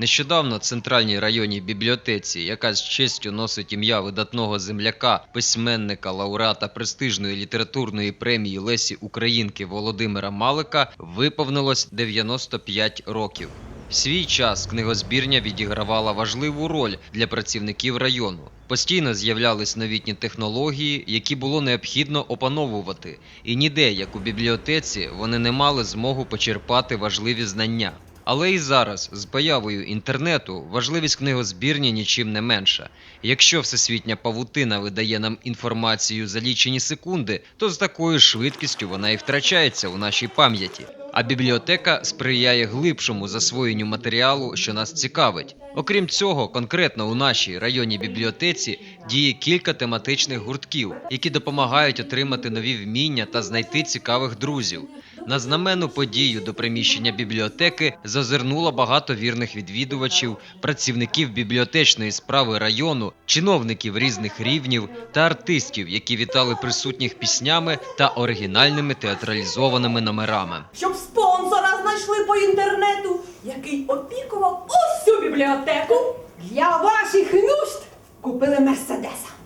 Нещодавно в центральній районній бібліотеці, яка з честю носить ім'я видатного земляка, письменника, лауреата престижної літературної премії Лесі Українки Володимира Малика, виповнилось 95 років. В свій час книгозбірня відігравала важливу роль для працівників району. Постійно з'являлись новітні технології, які було необхідно опановувати, і ніде, як у бібліотеці, вони не мали змогу почерпати важливі знання. Але і зараз, з появою інтернету, важливість книгозбірні нічим не менша. Якщо всесвітня павутина видає нам інформацію за лічені секунди, то з такою швидкістю вона і втрачається у нашій пам'яті. А бібліотека сприяє глибшому засвоєнню матеріалу, що нас цікавить. Окрім цього, конкретно у нашій районній бібліотеці діє кілька тематичних гуртків, які допомагають отримати нові вміння та знайти цікавих друзів. На знаменну подію до приміщення бібліотеки зазирнуло багато вірних відвідувачів, працівників бібліотечної справи району, чиновників різних рівнів та артистів, які вітали присутніх піснями та оригінальними театралізованими номерами. щоб спонсора знайшли по інтернету, який опікував усю бібліотеку. Для ваших нужд купили Мерседеса.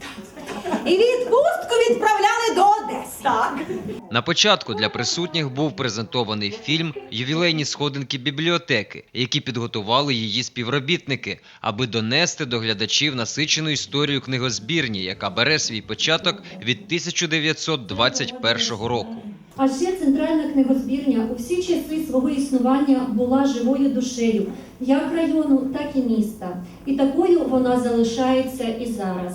І відпустку відправляли до Одеси. Так. На початку для присутніх був презентований фільм Ювілейні сходинки бібліотеки, які підготували її співробітники, аби донести до глядачів насичену історію книгозбірні, яка бере свій початок від 1921 року. А ще центральна книгозбірня у всі часи свого існування була живою душею як району, так і міста. І такою вона залишається і зараз.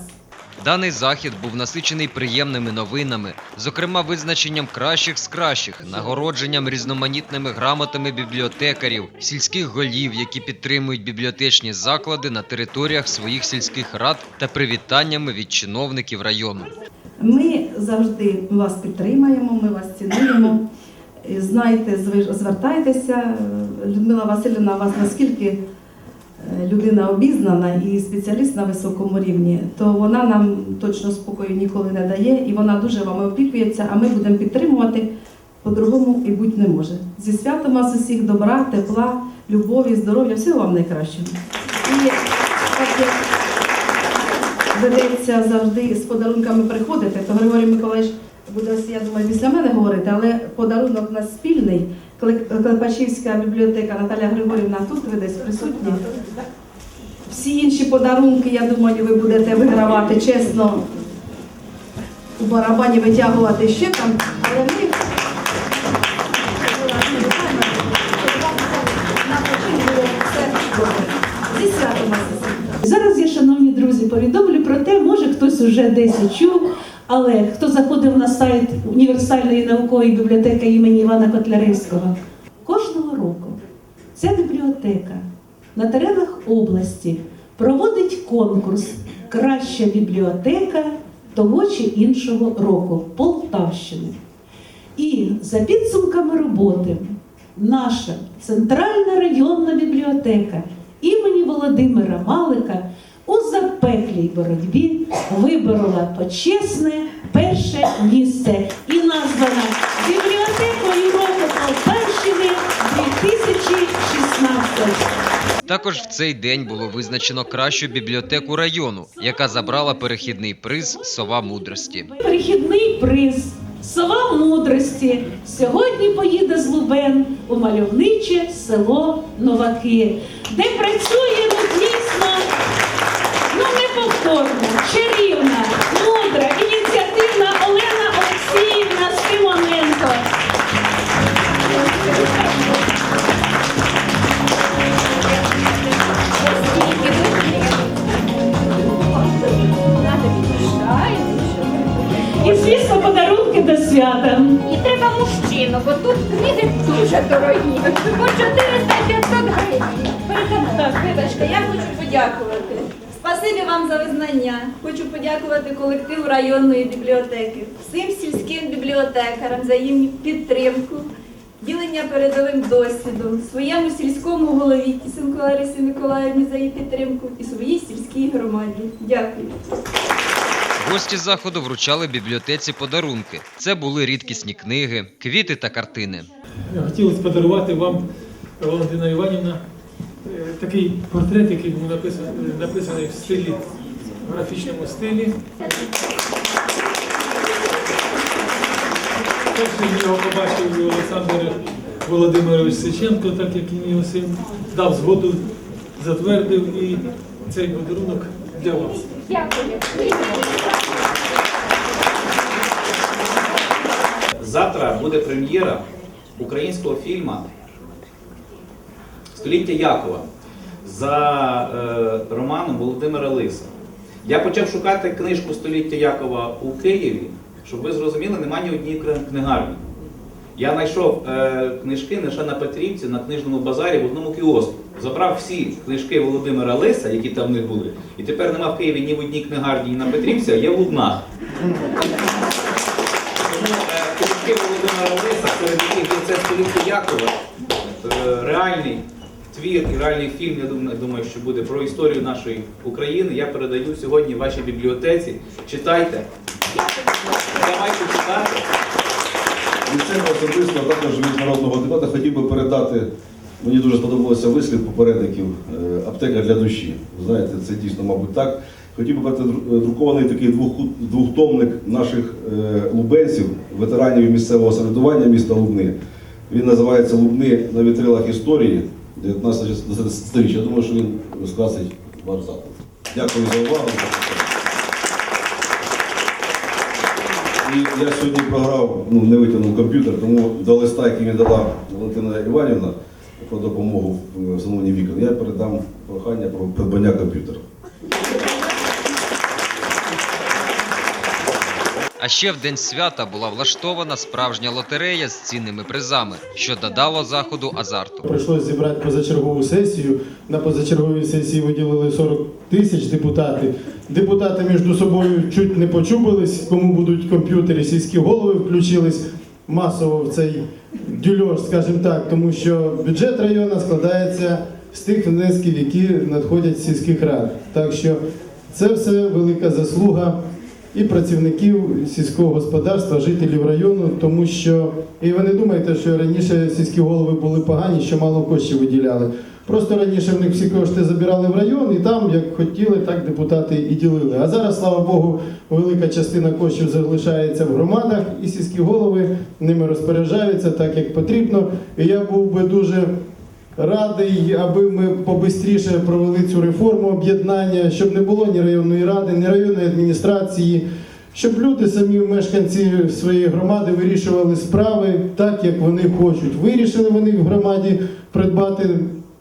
Даний захід був насичений приємними новинами, зокрема визначенням кращих з кращих, нагородженням різноманітними грамотами бібліотекарів, сільських голів, які підтримують бібліотечні заклади на територіях своїх сільських рад та привітаннями від чиновників району. Ми завжди вас підтримаємо, ми вас цінуємо. Е, Знайте, звертайтеся. Е, Людмила Васильівна вас наскільки людина обізнана і спеціаліст на високому рівні, то вона нам точно спокою ніколи не дає, і вона дуже вами опікується, а ми будемо підтримувати. По-другому і бути не може. Зі святом вас усіх добра, тепла, любові, здоров'я, всього вам найкращого. І так ведеться завжди з подарунками приходити, то Григорій Миколаївич буде, я думаю, після мене говорити, але подарунок у нас спільний. Кле- Клепачівська бібліотека Наталя Григорівна тут ви десь присутні. Всі інші подарунки, я думаю, ви будете вигравати чесно у барабані витягувати ще там. Але ми. Зараз я, шановні друзі, повідомлю про те, може хтось уже десь чув, але хто заходив на сайт Універсальної наукової бібліотеки імені Івана Котляревського, кожного року ця бібліотека на теренах області проводить конкурс Краща бібліотека того чи іншого року Полтавщини. І за підсумками роботи наша центральна районна бібліотека імені Володимира Малика у запеклій боротьбі виборола почесне перше місце і названа бібліотекою року Полтавщини 2016. Також в цей день було визначено кращу бібліотеку району, яка забрала перехідний приз Сова мудрості. Перехідний приз Сова мудрості сьогодні поїде з Лубен у мальовниче село Новаки, де працює meu corpo, tira визнання. Хочу подякувати колективу районної бібліотеки, всім сільським бібліотекарам за їхню підтримку, ділення передовим досвідом, своєму сільському голові Тісенко Ларисі Миколаївні за її підтримку і своїй сільській громаді. Дякую. Гості заходу вручали бібліотеці подарунки. Це були рідкісні книги, квіти та картини. Хотілося подарувати вам, Валентина Іванівна, е, такий портрет, який був написаний, написаний в стилі, графічному стилі. Перший його побачив Олександр Володимирович Сиченко, так як і його син, дав згоду, затвердив і цей подарунок для вас. Завтра буде прем'єра українського фільму Століття Якова за е, романом Володимира Лиса. Я почав шукати книжку Століття Якова у Києві, щоб ви зрозуміли, немає ні однієї книгарні. Я знайшов е, книжки лише на Петрівці, на книжному базарі в одному кіоску. Забрав всі книжки Володимира Лиса, які там них були, і тепер нема в Києві ні в одній книгарні, ні на Петрівці, а є в Лубнах. Тому е, книжки Володимира Лиса, серед яких є це століття Якова, е, реальний твір і реальний фільм, я думаю, що буде про історію нашої України. Я передаю сьогодні вашій бібліотеці. Читайте. Давайте читати. Від себе особисто, також від народного депутата хотів би передати, мені дуже сподобався вислід попередників е, аптека для душі. Знаєте, це дійсно, мабуть, так. Хотів би передати дру- друкований такий двохтомник наших е, лубенців, ветеранів місцевого самоврядування міста Лубни. Він називається Лубни на вітрилах історії 19 сторіччя. Я думаю, що він розкрасить ваш заклад. Дякую за увагу. І я сьогодні програв, ну не витягнув комп'ютер, тому до листа, який мені дала Валентина Іванівна про допомогу в встановленні вікон, я передам прохання про придбання комп'ютера. Ще в день свята була влаштована справжня лотерея з цінними призами, що додало заходу азарту. Прийшлося зібрати позачергову сесію. На позачерговій сесії виділили 40 тисяч депутати. Депутати між собою чуть не почубились, кому будуть комп'ютери, сільські голови включились масово в цей дюльош, скажімо так, тому що бюджет району складається з тих внесків, які надходять з сільських рад. Так що це все велика заслуга і працівників сільського господарства, жителів району, тому що і ви не думаєте, що раніше сільські голови були погані, що мало коштів виділяли. Просто раніше в них всі кошти забирали в район, і там, як хотіли, так депутати і ділили. А зараз, слава Богу, велика частина коштів залишається в громадах, і сільські голови ними розпоряджаються так, як потрібно. І я був би дуже радий, аби ми побистріше провели цю реформу об'єднання, щоб не було ні районної ради, ні районної адміністрації, щоб люди, самі мешканці своєї громади, вирішували справи так, як вони хочуть. Вирішили вони в громаді придбати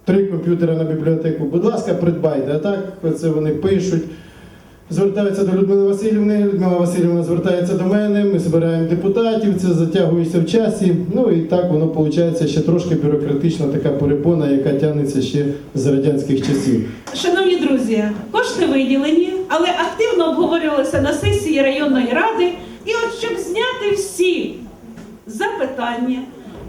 три комп'ютери на бібліотеку. Будь ласка, придбайте. А так це вони пишуть. Звертаються до Людмили Васильівни, Людмила Васильівна звертається до мене, ми збираємо депутатів, це затягується в часі. Ну і так воно виходить ще трошки бюрократична така перепона, яка тягнеться ще з радянських часів. Шановні друзі, кошти виділені, але активно обговорювалися на сесії районної ради. І от щоб зняти всі запитання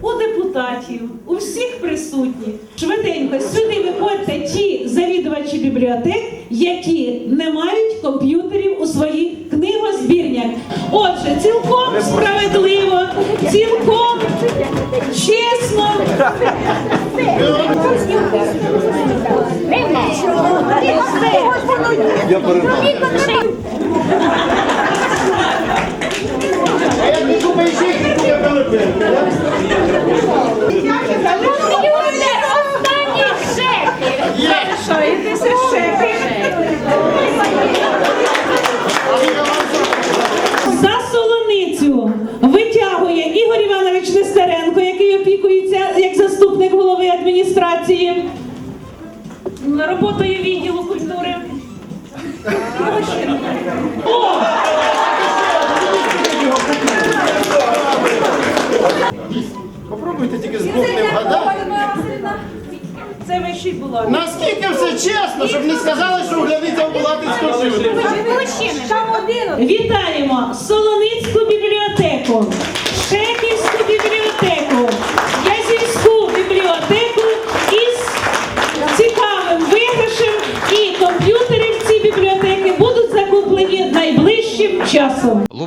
у депутатів, у всіх присутніх, швиденько сюди виходьте ті завідувачі бібліотек, які не мають комп'ютерів у своїх книгозбірнях. Отже, цілком справедливо, цілком чесно. Я передам. Останні опікується як заступник голови адміністрації роботою відділу культури. О! Попробуйте тільки з двох не вгадати. Це вищий було. Наскільки все чесно, щоб не сказали, що углядиця була дискусію. Вітаємо Солоницьку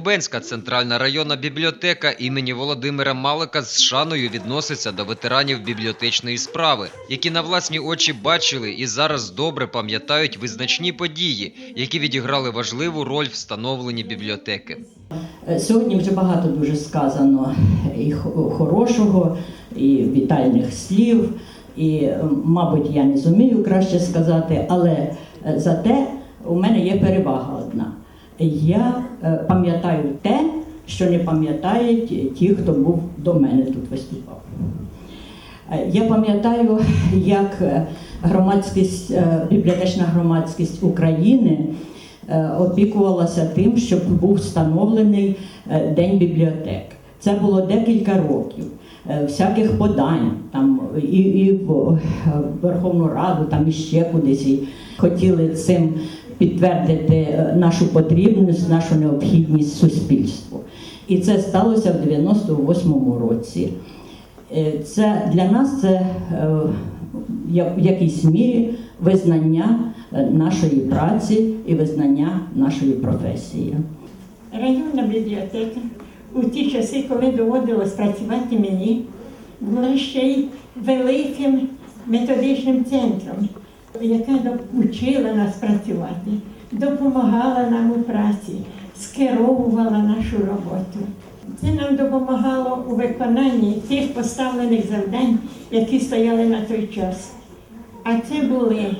Лубенська центральна районна бібліотека імені Володимира Малика з шаною відноситься до ветеранів бібліотечної справи, які на власні очі бачили і зараз добре пам'ятають визначні події, які відіграли важливу роль в становленні бібліотеки. Е, Сьогодні вже багато дуже сказано і хорошого, і вітальних слів, і, мабуть, я не зумію краще сказати, але е, зате у мене є перевага одна. Я е, пам'ятаю те, що не пам'ятають ті, хто був до мене тут виступав. Е, Я пам'ятаю, як е, громадськість, бібліотечна громадськість України опікувалася тим, щоб був встановлений День бібліотек. Це було декілька років. Всяких подань там і, і в Верховну Раду, там і ще кудись і хотіли цим підтвердити е, нашу потрібність, нашу необхідність суспільству. І це сталося в 98-му році. Е, Це для нас це е, в якійсь мірі визнання нашої праці і визнання нашої професії. Районна бібліотека у ті часи, коли доводилось працювати мені, була ще й великим методичним центром, яка вчила нас працювати, допомагала нам у праці, скеровувала нашу роботу. Це нам допомагало у виконанні тих поставлених завдань, які стояли на той час. А це були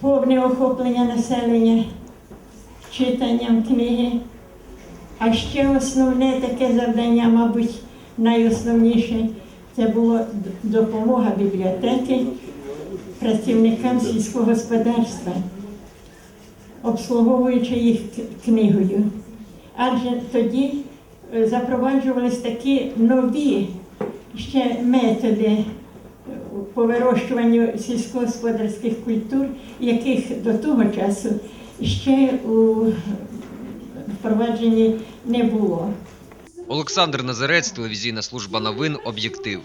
повне охоплення населення читанням книги. А ще основне таке завдання, мабуть, найосновніше, це була допомога бібліотеки працівникам сільського господарства, обслуговуючи їх книгою. Адже тоді е, запроваджувались такі нові ще методи е, по вирощуванню сільськогосподарських культур, яких до того часу ще у впровадженні не було. Олександр Назарець, телевізійна служба новин Об'єктив.